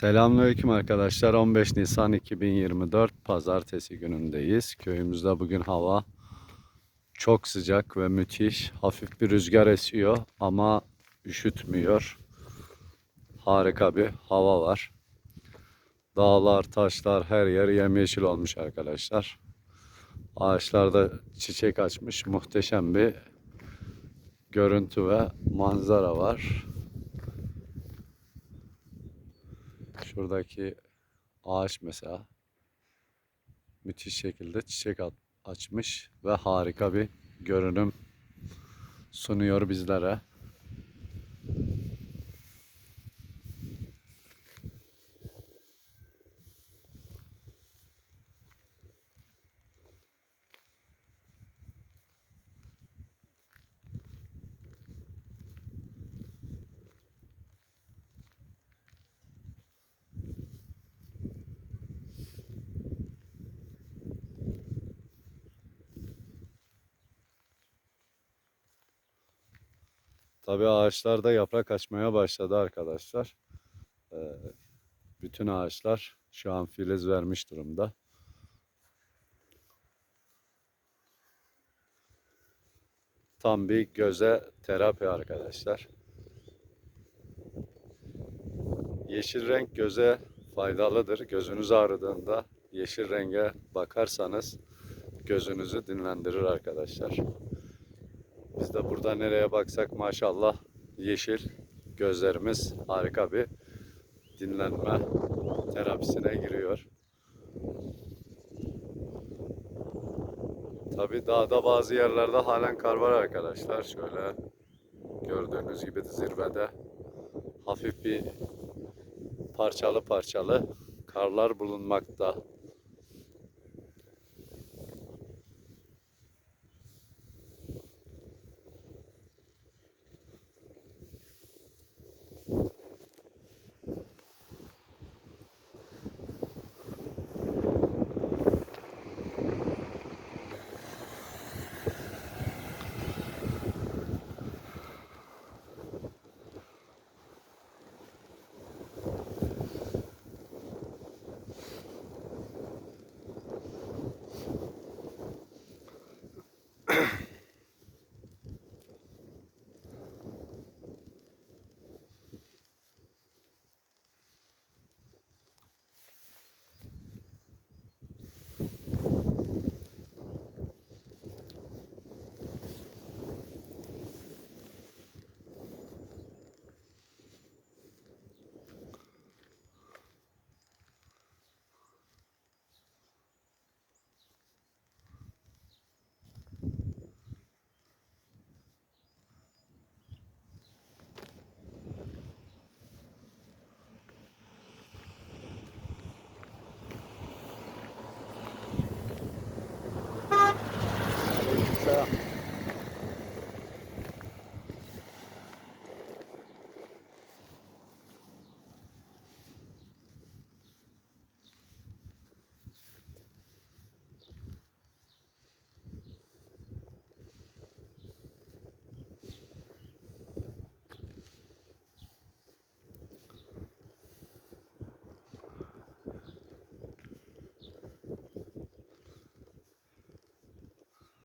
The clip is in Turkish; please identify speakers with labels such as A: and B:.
A: Selamünaleyküm arkadaşlar. 15 Nisan 2024 Pazartesi günündeyiz. Köyümüzde bugün hava çok sıcak ve müthiş. Hafif bir rüzgar esiyor ama üşütmüyor. Harika bir hava var. Dağlar, taşlar her yer yemyeşil olmuş arkadaşlar. Ağaçlarda çiçek açmış. Muhteşem bir görüntü ve manzara var. Şuradaki ağaç mesela müthiş şekilde çiçek açmış ve harika bir görünüm sunuyor bizlere. Tabii ağaçlarda yaprak açmaya başladı arkadaşlar. Ee, bütün ağaçlar şu an filiz vermiş durumda. Tam bir göze terapi arkadaşlar. Yeşil renk göze faydalıdır. Gözünüz ağrıdığında yeşil renge bakarsanız gözünüzü dinlendirir arkadaşlar. Biz de burada nereye baksak maşallah yeşil gözlerimiz harika bir dinlenme terapisine giriyor. Tabi dağda bazı yerlerde halen kar var arkadaşlar. Şöyle gördüğünüz gibi zirvede hafif bir parçalı parçalı karlar bulunmakta.